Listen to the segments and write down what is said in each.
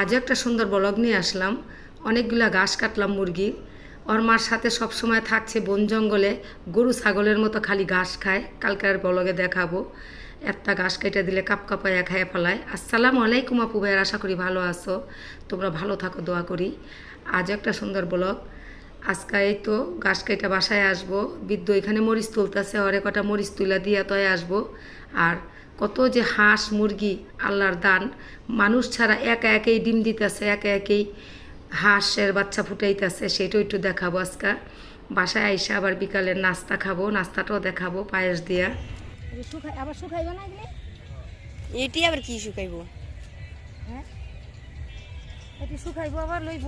আজ একটা সুন্দর ব্লগ নিয়ে আসলাম। অনেকগুলা ঘাস কাটলাম মুরগির ওর মার সাথে সব সময় থাকছে বন জঙ্গলে। গরু ছাগলের মতো খালি ঘাস খায়। কালকার ব্লগে দেখাবো। একটা ঘাস কেটে দিলে কাপ কাপাইয়া খায় ফেলায় আসসালামু আলাইকুম আপু ভাইয়ের, আশা করি ভালো আছো। তোমরা ভালো থাকো, দোয়া করি। আজ একটা সুন্দর ব্লগ। আজকে এই তো ঘাস কেটে বাসায় আসব। বিদ্যু এখানে মরিচ তুলতেছে অরে কটা মরিচ তুলা দিয়া তয় আসব। আর কত যে হাঁস মুরগি আল্লাহর দান। মানুষ ছাড়া একা একেই ডিম দিতেছে একা একেই হাঁসের বাচ্চা ফুটাইতেছে সেটাও একটু দেখাবো আজকে। বাসায় আইসা আবার বিকালের নাস্তা খাব নাস্তাটাও দেখাবো পায়েস দিয়া। আবার শুকাইবে না এটি আবার কি শুকাইবো? হ্যাঁ? এটি শুকাইবো আবার লইব।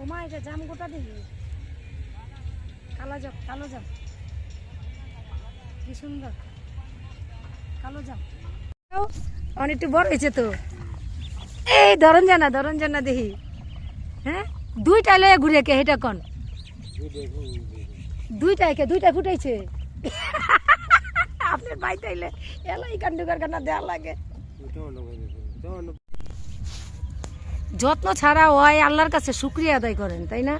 ও মা এটা জাম গোটা দেখি। কালো জাম কালো জাম। কি সুন্দর। কালো জাম। অনেকটু বড় হয়েছে তো। এই ধরন জানা ধরন জানা দেখি। হ্যাঁ? দুইটা লয়ে ঘুরে কে হেটা কন? দুইটাই কে দুইটা ফুটাইছে। আপনার ভাই তাইলে এলাই কান্ডু কারখানা দেওয়া লাগে। যত্ন ছাড়া হয় আল্লাহর কাছে শুক্রিয়া আদায় করেন তাই না?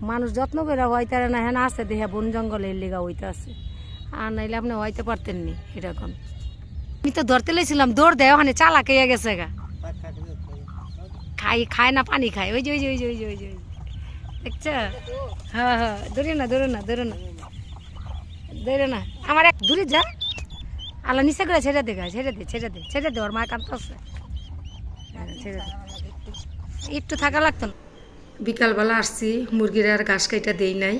মানুষ যত্ন করে হইতারে না হ্যাঁ আছে দেহা বন জঙ্গলের লেগা হইতে আছে। আর নাইলে আপনি হইতে পারতেন নি এরকম। আমি তো ধরতে লেছিলাম দৌড় দেয় ওখানে চালা খেয়ে গেছে গা। খাই খায় না পানি খায়। ওই যে ওই যে ওই যে ওই যে ওই যে যে। হ্যাঁ হ্যাঁ ধরে না ধরে না ধরে না। ধরে না। আমার এক দূরে যা। আল্লাহ নিচে করে ছেড়ে দে গা ছেড়ে দে ছেড়ে দে ছেড়ে দে ওর মা কান্ত আছে হ্যাঁ, একটু। থাকা লাগতো না? বিকালবেলা আসছি মুরগির আর ঘাস কাইটা দেই নাই।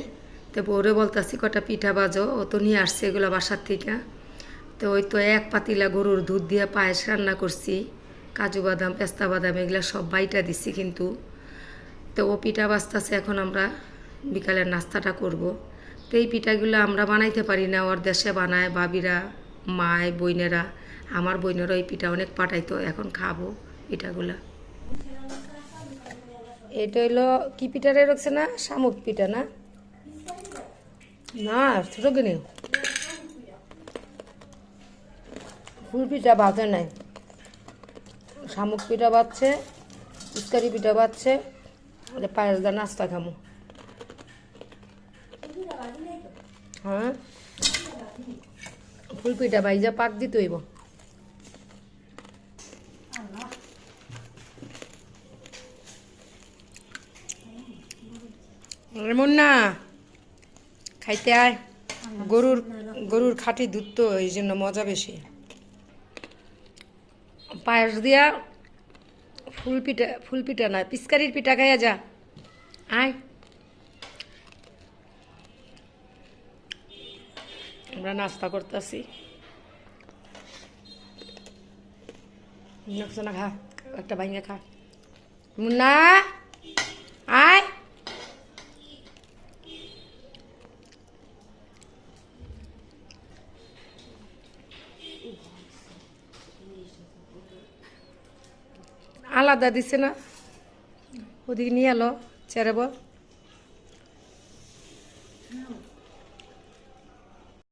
তো বউরে বলতাছি কটা পিঠা বাজো? ও তো নিয়ে আসছে এগুলো বাসার থেকে। তো ওই তো এক পাতিলা গরুর দুধ দিয়ে পায়েস রান্না করছি। কাজু বাদাম পেস্তা বাদাম এগুলো সব বাইটা দিচ্ছি কিন্তু। তো ও পিঠা বাজতাছে এখন আমরা বিকালের নাস্তাটা করব। তো এই পিঠাগুলো আমরা বানাইতে পারি না ওর দেশে বানায় বাবিরা মায় বইনেরা আমার বইনেরা এই পিঠা অনেক পাঠাইতো এখন খাব। পিঠাগুলা। এটা হইল কি পিঠারে রাখছে না? শামুক পিঠা না? না, ছোট কিনে। ফুল পিঠা বাজে নাই। শামুক পিঠা বাজছে, ইস্কারি পিঠা বাজছে ওটা পায়েস দা নাস্তা খামো। হ্যাঁ? ফুল পিঠা বাইজা পাক দিতে হইব। এমন না খাইতে আয়। গরুর গরুর খাঁটি দুধ তো এই জন্য মজা বেশি। পায়েস দিয়া ফুল পিঠা ফুল পিঠা না, পিচকারির পিঠা খাইয়া যা। আয়। আমরা নাস্তা করতেছি। খা একটা ভাইঙ্গা খা। মুন্না! আলাদা দিছে না। ওদিকে নিয়ে এলো চেরাবো